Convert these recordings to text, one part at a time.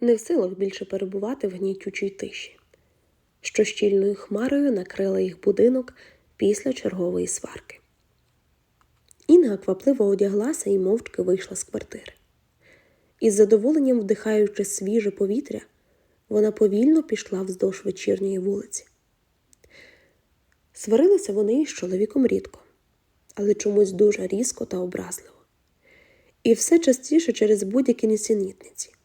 не в силах більше перебувати в гнітючій тиші, що щільною хмарою накрила їх будинок після чергової сварки. Інга квапливо одяглася і мовчки вийшла з квартири. Із задоволенням вдихаючи свіже повітря, вона повільно пішла вздовж вечірньої вулиці. Сварилися вони із чоловіком рідко, але чомусь дуже різко та образливо. І все частіше через будь-які несенітниці.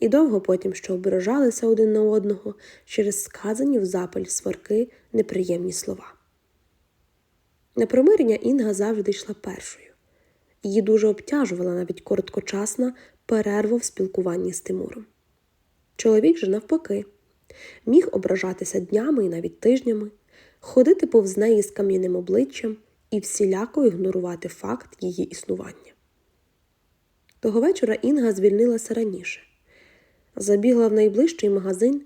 І довго потім що ображалися один на одного через сказані в запаль сварки неприємні слова. На примирення Інга завжди йшла першою. Її дуже обтяжувала навіть короткочасна перерва в спілкуванні з Тимуром. Чоловік же, навпаки, міг ображатися днями і навіть тижнями, ходити повз неї з кам'яним обличчям і всіляко ігнорувати факт її існування. Того вечора Інга звільнилася раніше, забігла в найближчий магазин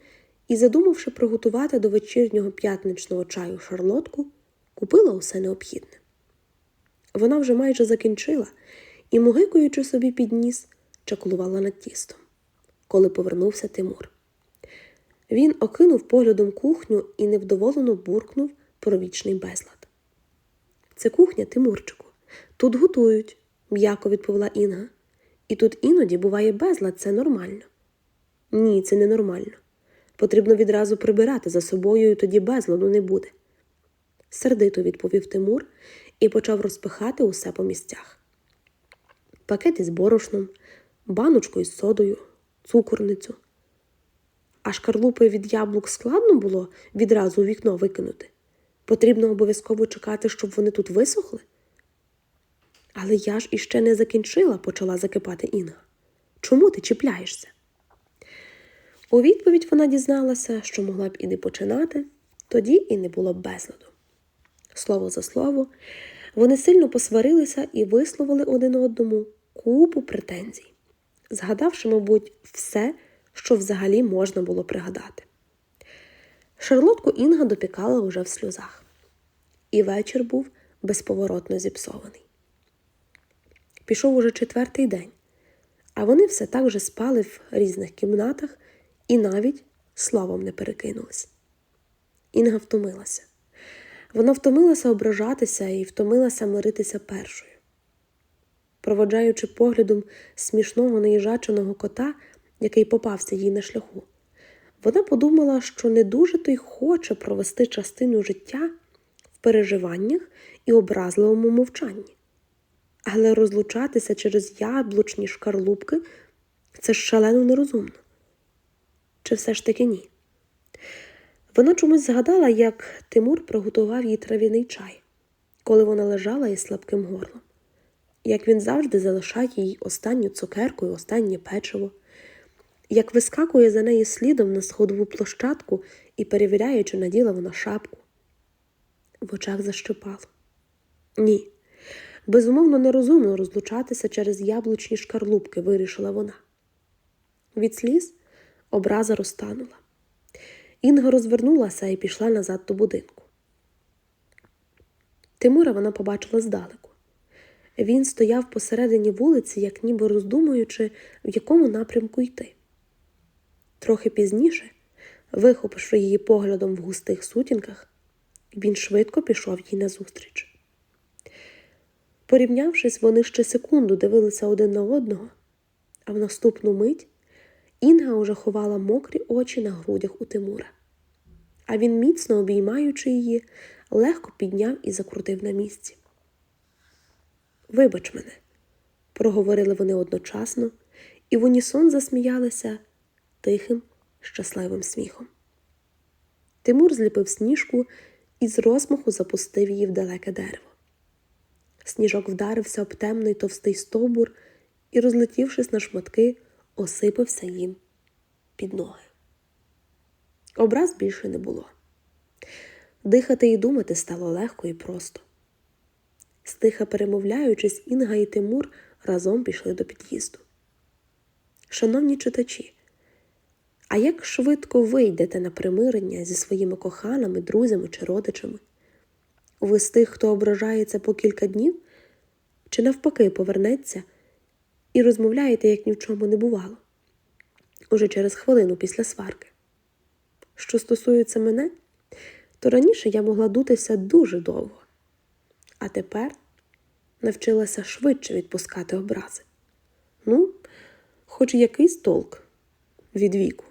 і, задумавши приготувати до вечірнього п'ятничного чаю шарлотку, купила усе необхідне. Вона вже майже закінчила і, мугикуючи собі під ніс, чаклувала над тістом, коли повернувся Тимур. Він окинув поглядом кухню і невдоволено буркнув про вічний безлад. Це кухня, Тимурчику. Тут готують, м'яко відповіла Інга. І тут іноді буває безлад, це нормально. Ні, це не нормально. Потрібно відразу прибирати за собою, і тоді безладу не буде. Сердито відповів Тимур і почав розпихати усе по місцях. Пакет із борошном, баночку із содою, цукорницю. А шкарлупи від яблук складно було відразу у вікно викинути. Потрібно обов'язково чекати, щоб вони тут висохли. Але я ж іще не закінчила, почала закипати Інга. Чому ти чіпляєшся? У відповідь вона дізналася, що могла б і не починати, тоді і не було б безладу. Слово за слово, вони сильно посварилися і висловили один одному купу претензій, згадавши, мабуть, все, що взагалі можна було пригадати. Шарлотку Інга допікала уже в сльозах, і вечір був безповоротно зіпсований. Пішов уже четвертий день, а вони все так же спали в різних кімнатах і навіть словом не перекинулись. Інга втомилася. Вона втомилася ображатися і втомилася миритися першою. Проводжаючи поглядом смішного наїжаченого кота, який попався їй на шляху, вона подумала, що не дуже то й хоче провести частину життя в переживаннях і образливому мовчанні. Але розлучатися через яблучні шкарлупки це шалено нерозумно. Чи все ж таки ні? Вона чомусь згадала, як Тимур приготував їй трав'яний чай, коли вона лежала із слабким горлом, як він завжди залишає їй останню цукерку і останнє печиво, як вискакує за неї слідом на сходову площадку і перевіряє, чи наділа вона шапку. В очах защипало. Ні, безумовно, нерозумно розлучатися через яблучні шкарлупки, вирішила вона. Від сліз образа розтанула. Інга розвернулася і пішла назад до будинку. Тимура вона побачила здалеку. Він стояв посередині вулиці, як ніби роздумуючи, в якому напрямку йти. Трохи пізніше, вихопивши її поглядом в густих сутінках, він швидко пішов їй назустріч. Порівнявшись, вони ще секунду дивилися один на одного, а в наступну мить Інга уже ховала мокрі очі на грудях у Тимура. А він, міцно обіймаючи її, легко підняв і закрутив на місці. Вибач мене, проговорили вони одночасно, і в унісон засміялися тихим, щасливим сміхом. Тимур зліпив сніжку і з розмаху запустив її в далеке дерево. Сніжок вдарився об темний товстий стовбур і, розлетівшись на шматки, осипався їм під ноги. Образ більше не було. Дихати і думати стало легко і просто. Стиха перемовляючись, Інга і Тимур разом пішли до під'їзду. Шановні читачі, а як швидко ви йдете на примирення зі своїми коханими, друзями чи родичами? Ви з тих, хто ображається по кілька днів, чи навпаки повернеться і розмовляєте, як ні в чому не бувало? уже через хвилину після сварки. Що стосується мене, то раніше я могла дутися дуже довго, а тепер навчилася швидше відпускати образи. Ну, хоч якийсь толк від віку.